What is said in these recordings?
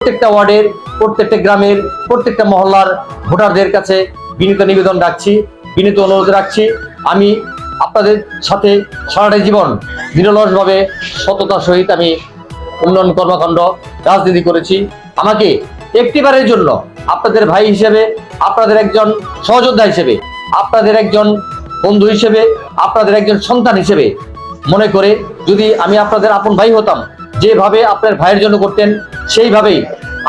প্রত্যেকটা ওয়ার্ডের, প্রত্যেকটা গ্রামের, প্রত্যেকটা মহল্লার ভোটারদের কাছে বিনীত নিবেদন রাখছি, বিনীত অনুরোধ রাখছি। আমি আপনাদের সাথে সারাটা জীবন নিরলসভাবে সততার সহিত আমি উন্নয়ন কর্মকাণ্ড, রাজনীতি করেছি। আমাকে একটিবারের জন্য আপনাদের ভাই হিসেবে, আপনাদের একজন সহযোদ্ধা হিসেবে, আপনাদের একজন বন্ধু হিসেবে, আপনাদের একজন সন্তান হিসেবে মনে করে যদি আমি আপনাদের আপন ভাই হতাম যেভাবে আপনার ভাইয়ের জন্য করতেন, সেইভাবেই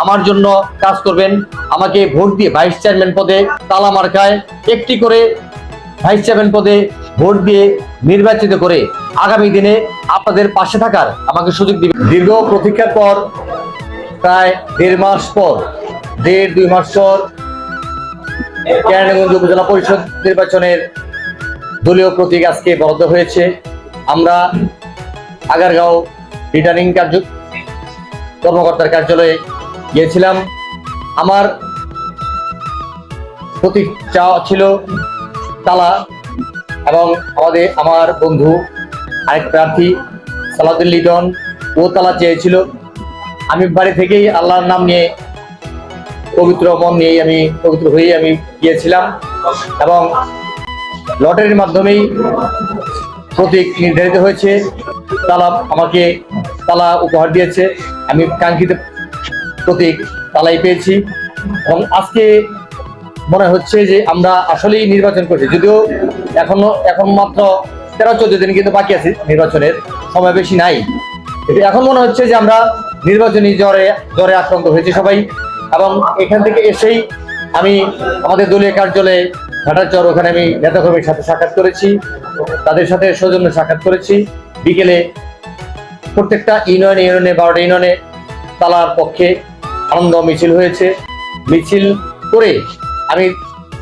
আমার জন্য কাজ করবেন। আমাকে ভোট দিয়ে ভাইস চেয়ারম্যান পদে তালা মার্কায় একটি করে ভাইস চেয়ারম্যান পদে ভোট দিয়ে নির্বাচিত করে আগামী দিনে আপনাদের পাশে থাকার আমাকে সুযোগ দিবে দীর্ঘ প্রতীক্ষার পর প্রায় দেড় মাস পর, দেড় দুই মাস পর কেরানীগঞ্জ উপজেলা পরিষদ নির্বাচনের দলীয় প্রতীক আজকে বরাদ্দ হয়েছে। আমরা আগারগাঁও রিটার্নিং কার্য কর্মকর্তার কার্যালয়ে গিয়েছিলাম। আমার প্রতীক চাওয়া ছিল তালা এবং আমাদের আমার বন্ধু আরেক প্রার্থী সালাউদ্দিন লিটন, ও তালা চেয়েছিল। আমি বাড়ি থেকেই আল্লাহর নাম নিয়ে পবিত্র মন নিয়েই আমি পবিত্র হয়ে আমি গিয়েছিলাম এবং লটারির মাধ্যমেই প্রতীক নির্ধারিত হয়েছে। তালা আমাকে তালা উপহার দিয়েছে। আমি কাঙ্ক্ষিত প্রতীক তালাই পেয়েছি। এবং আজকে মনে হচ্ছে যে আমরা আসলেই নির্বাচন করছি। যদিও এখনও, এখন মাত্র তেরো, চোদ্দ দিন কিন্তু বাকি আছে নির্বাচনের। সময় বেশি নাই। এখন মনে হচ্ছে যে আমরা নির্বাচনী জ্বরে জ্বরে আক্রান্ত হয়েছি সবাই। এবং এখান থেকে এসেই আমি আমাদের দলীয় কার্যালয়ে ঘাটাচর ওখানে আমি নেতাকর্মীর সাথে সাক্ষাৎ করেছি। তাদের সাথে সৌজন্য সাক্ষাৎ করেছি। বিকেলে প্রত্যেকটা ইউনিয়নে ইউনিয়নে, বারোটা ইউনিয়নে তালার পক্ষে আনন্দ মিছিল হয়েছে। মিছিল করে আমি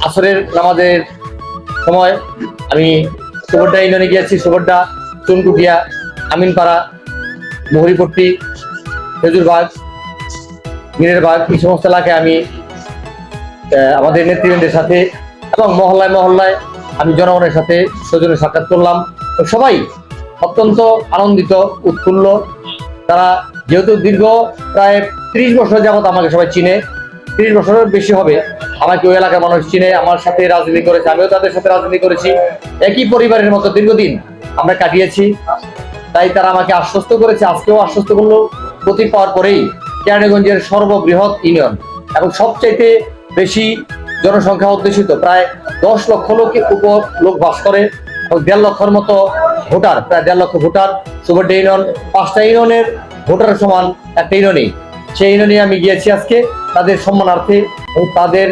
আসরের নামাজের সময় আমি সুবড্ডা ইউনিয়নে গিয়েছি সুবড্ডা চুনকুটিয়া, আমিনপাড়া, মহরিপট্টি, খেজুরবাগ, মিরেরবাগ, এই সমস্ত এলাকায় আমি আমাদের নেতৃবৃন্দের সাথে এবং মহল্লায় মহল্লায় আমি জনগণের সাথে সৌজন্য সাক্ষাৎ করলাম। সবাই অত্যন্ত আনন্দিত, উৎফুল্ল। তারা যেহেতু দীর্ঘ প্রায় ত্রিশ বছর যাবত আমাকে সবাই চিনে, ত্রিশ বছরের বেশি হবে। আমাকে ওই এলাকার মানুষ চিনে, আমার সাথে রাজনীতি করেছে, আমিও তাদের সাথে রাজনীতি করেছি। একই পরিবারের মতো দীর্ঘদিন আমরা কাটিয়েছি। তাই তারা আমাকে আশ্বস্ত করেছে, আজকেও আশ্বস্ত করল। প্রতি পাওয়ার পরেই কেরানীগঞ্জের সর্ববৃহৎ ইউনিয়ন। এবং সবচাইতে বেশি জনসংখ্যা অধ্যুষিত, প্রায় দশ লক্ষ লোক উপর লোক বাস করে। দেড় লক্ষর মতো ভোটার, প্রায় দেড় লক্ষ ভোটার। সুবর্ডে ইউনিয়ন, পাঁচটা ইউনিয়নের ভোটার সমান একটা ইউনিয়নই। সেই ইউনিয়নে আমি গিয়েছি আজকে। তাদের সম্মানার্থে এবং তাদের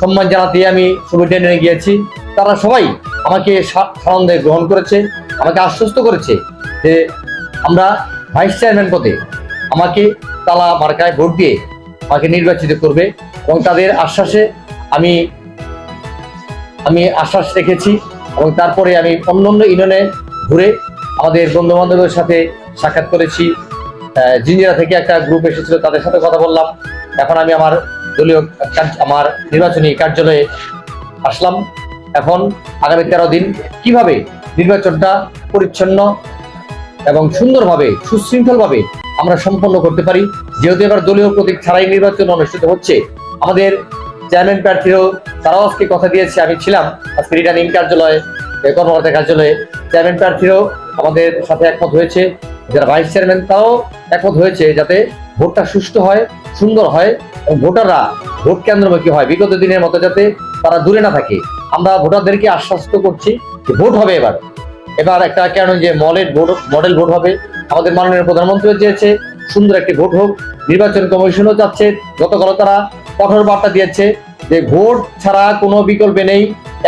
সম্মান জানাতে আমি সুবর্ডে ইউনিয়নে গিয়েছি। তারা সবাই আমাকে সানন্দে গ্রহণ করেছে, আমাকে আশ্বস্ত করেছে যে আমরা ভাইস চেয়ারম্যান পদে আমাকে তালা মার্কায় ভোট দিয়ে আমাকে নির্বাচিত করবে এবং তাদের আশ্বাসে আমি আমি আশ্বাস রেখেছি। এবং তারপরে আমি অন্য অন্য ইউনিয়নে ঘুরে আমাদের বন্ধু বান্ধবের সাথে সাক্ষাৎ করেছি। জিঞ্জিরা থেকে একটা গ্রুপ এসেছিল, তাদের সাথে কথা বললাম। এখন আমি আমার দলীয় আমার নির্বাচনী কার্যালয়ে আসলাম। এখন আগামী তেরো দিন কীভাবে নির্বাচনটা পরিচ্ছন্ন এবং সুন্দরভাবে, সুশৃঙ্খলভাবে আমরা সম্পন্ন করতে পারি? যেহেতু এবার দলীয় প্রতীক ছাড়াই নির্বাচন অনুষ্ঠিত হচ্ছে, আমাদের চেয়ারম্যান প্রার্থীরাও তারাও আজকে কথা দিয়েছে, আমি ছিলাম আজকে রিটার্নিং কার্যালয়ে কর্মকর্তা কার্যালয়ে। চেয়ারম্যান প্রার্থীরাও আমাদের সাথে একমত হয়েছে। যারা ভাইস চেয়ারম্যান তারাও একমত হয়েছে যাতে ভোটটা সুষ্ঠু হয়, সুন্দর হয় এবং ভোটাররা ভোট কেন্দ্রমুখী হয়। বিগত দিনের মতো যাতে তারা দূরে না থাকে। আমরা ভোটারদেরকে আশ্বস্ত করছি যে ভোট হবে এবার। এবার একটা কেন যে মডেল ভোট মডেল ভোট হবে। আমাদের মাননীয় প্রধানমন্ত্রীও চেয়েছে, সুন্দর একটি ভোট হোক। নির্বাচন কমিশনও চাচ্ছে। গতকাল তারা কঠোর বার্তা দিয়েছে। যে ভোট ছাড়া কোনো বিকল্পে নেই।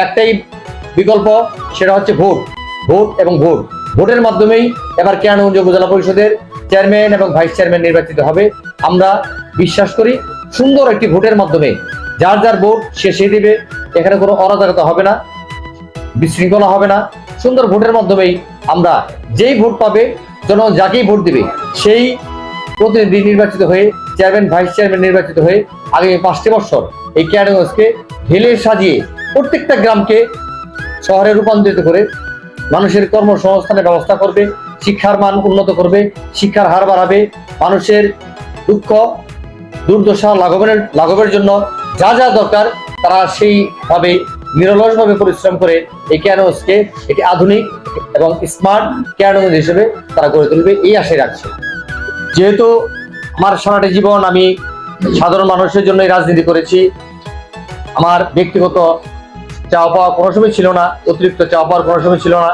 একটাই বিকল্প, সেটা হচ্ছে ভোট। ভোট এবং ভোট। ভোটের মাধ্যমেই এবার কেরানীগঞ্জ উপজেলা পরিষদের চেয়ারম্যান এবং ভাইস চেয়ারম্যান নির্বাচিত হবে। আমরা বিশ্বাস করি সুন্দর একটি ভোটের মাধ্যমে যার যার ভোট সে সে দিবে। এখানে কোনো অরাজকতা হবে না, বিশৃঙ্খলা হবে না। সুন্দর ভোটের মাধ্যমেই আমরা যেই ভোট পাবে জনগণ যাকেই ভোট দিবে, সেই প্রতিনিধি নির্বাচিত হয়ে চেয়ারম্যান, ভাইস চেয়ারম্যান নির্বাচিত হয়ে আগামী পাঁচটি বছর এই ক্যাডাগঞ্জকে ঢেলে সাজিয়ে প্রত্যেকটা গ্রামকে শহরে রূপান্তরিত করে মানুষের কর্মসংস্থানের ব্যবস্থা করবে, শিক্ষার মান উন্নত করবে, শিক্ষার হার বাড়াবে, মানুষের দুঃখ, দুর্দশা লাঘবের লাঘবের জন্য যা যা দরকার তারা সেইভাবে নিরলসভাবে পরিশ্রম করে এই ক্যানোসকে একটি আধুনিক এবং স্মার্ট ক্যানোস হিসেবে তারা গড়ে তুলবে, এই আশায় রাখছে। যেহেতু আমার সারাটি জীবন আমি সাধারণ মানুষের জন্যই রাজনীতি করেছি। আমার ব্যক্তিগত চাওয়া পাওয়া কোনো সময় ছিল না, অতিরিক্ত চাওয়া পাওয়ার কোনো সময় ছিল না।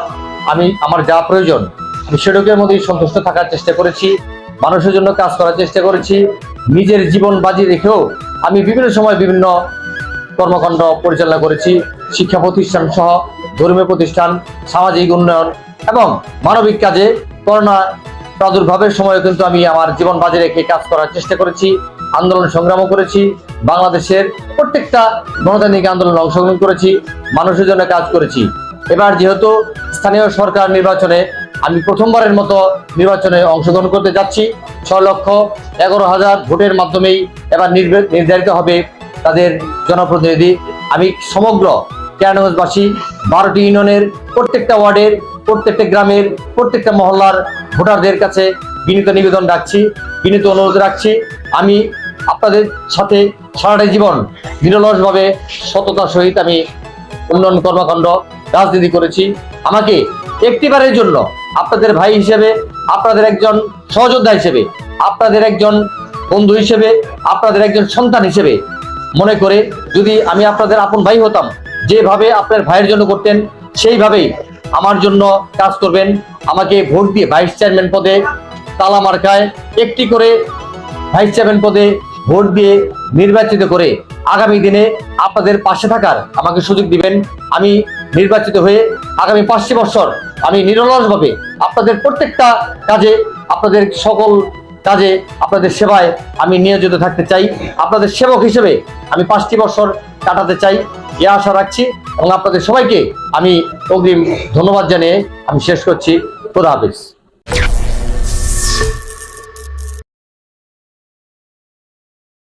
আমি, আমার যা প্রয়োজন, আমি সেটুকের মধ্যেই সন্তুষ্ট থাকার চেষ্টা করেছি, মানুষের জন্য কাজ করার চেষ্টা করেছি। নিজের জীবন বাজি রেখেও আমি বিভিন্ন সময় বিভিন্ন কর্মকাণ্ড পরিচালনা করেছি, শিক্ষা প্রতিষ্ঠান সহ ধর্মীয় প্রতিষ্ঠান, সামাজিক উন্নয়ন এবং মানবিক কাজে করোনা প্রাদুর্ভাবের সময় কিন্তু আমি আমার জীবন বাজি রেখে কাজ করার চেষ্টা করেছি, আন্দোলন সংগ্রামও করেছি, বাংলাদেশের প্রত্যেকটা গণতান্ত্রিক আন্দোলনে অংশগ্রহণ করেছি, মানুষের জন্য কাজ করেছি। এবার যেহেতু স্থানীয় সরকার নির্বাচনে আমি প্রথমবারের মতো নির্বাচনে অংশগ্রহণ করতে যাচ্ছি, ছয় লক্ষ এগারো হাজার ভোটের মাধ্যমেই এবার নির্ধারিত হবে তাদের জনপ্রতিনিধি। আমি সমগ্র কেরানীগঞ্জবাসী, বারোটি ইউনিয়নের প্রত্যেকটা ওয়ার্ডের প্রত্যেকটা গ্রামের, প্রত্যেকটা মহল্লার ভোটারদের কাছে বিনীত নিবেদন রাখছি, বিনীত অনুরোধ রাখছি। আমি আপনাদের সাথে সারাটা জীবন নিরলসভাবে সততার সহিত আমি উন্নয়ন কর্মকাণ্ড, রাজনীতি করেছি। আমাকে একটিবারের জন্য আপনাদের ভাই হিসেবে, আপনাদের একজন সহযোদ্ধা হিসেবে, আপনাদের একজন বন্ধু হিসেবে, আপনাদের একজন সন্তান হিসেবে মনে করে যদি আমি আপনাদের আপন ভাই হতাম, যেভাবে আপনার ভাইয়ের জন্য করতেন, সেইভাবেই আমার জন্য কাজ করবেন। আমাকে ভোট দিয়ে ভাইস চেয়ারম্যান পদে তালা মার্কায় একটি করে ভাইস চেয়ারম্যান পদে ভোট দিয়ে নির্বাচিত করে আগামী দিনে আপনাদের পাশে থাকার আমাকে সুযোগ দিবেন। আমি নির্বাচিত হয়ে আগামী পাঁচটি বছর আমি নিরলসভাবে আপনাদের প্রত্যেকটা কাজে, আপনাদের সকল কাজে, আপনাদের সেবায় আমি নিয়োজিত থাকতে চাই। আপনাদের সেবক হিসেবে আমি পাঁচটি বছর কাটাতে চাই। এ আশা রাখছি এবং আপনাদের সবাইকে আমি অগ্রিম ধন্যবাদ জানিয়ে আমি শেষ করছি। খোদা হাফিজ।